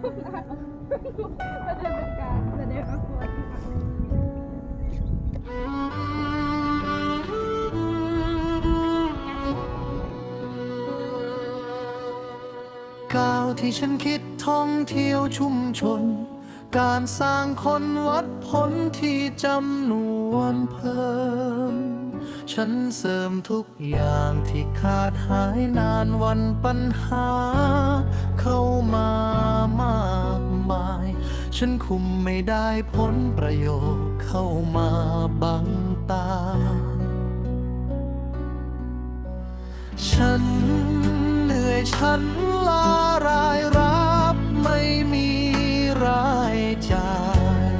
เป็นการแสดงละครก้าวที่ฉันคิดท่องเที่ยวชุมชน การสร้างคนวัดผลที่จำนวนเพิ่ม ฉันเสริมทุกอย่างที่ขาดหายนานวันปัญหาเข้ามา ฉันคุมไม่ได้ผลประโยชน์เข้ามาบังตา ฉันเหนื่อยฉันลารายรับไม่มีรายจ่าย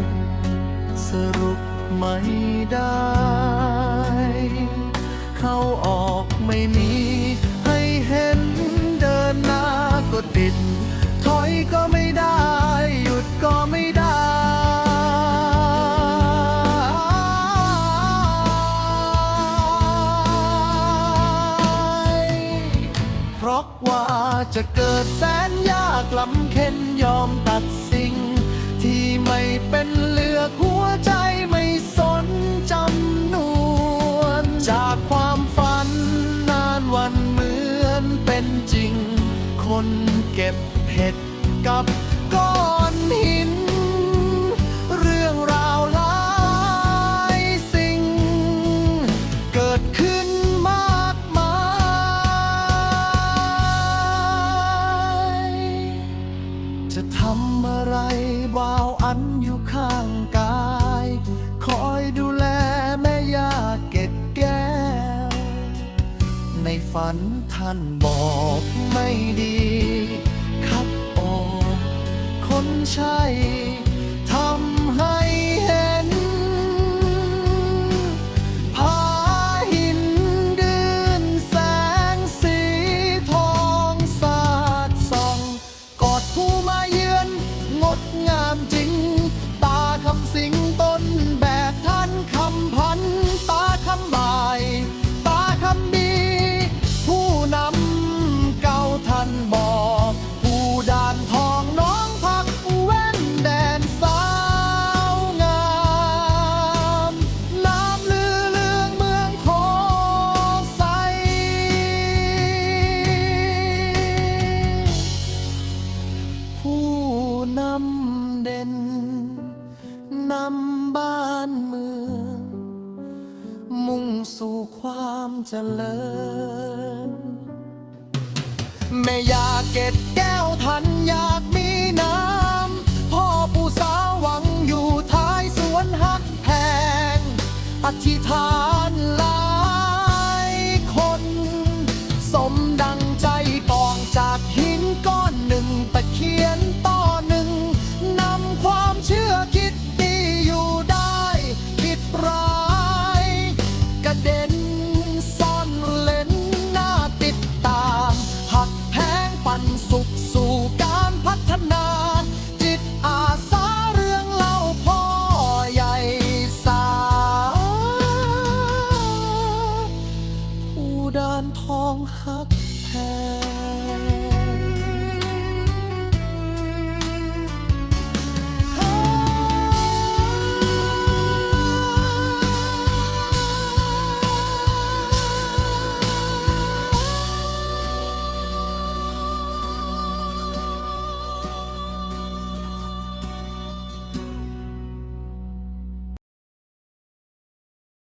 สรุปไม่ได้ เข้าออกไม่มี อกว่าจะเกิดแสนยากลำเค็นยอมตัดสิ่ง ที่ไม่เป็นเลือกหัวใจไม่สนจำนวน จากความฝันนานวันเหมือนเป็นจริง คนเก็บเห็ดกับ ฝันท่านบอกไม่ดีขับออกคนใช่านเมือง มุ่งสู่ความเจริญไม่อยากเก็ดแก้วทันอยากมีน้ำ พ่อปู่สาวหวังอยู่ท้ายสวนหักแพงอธิษฐาน how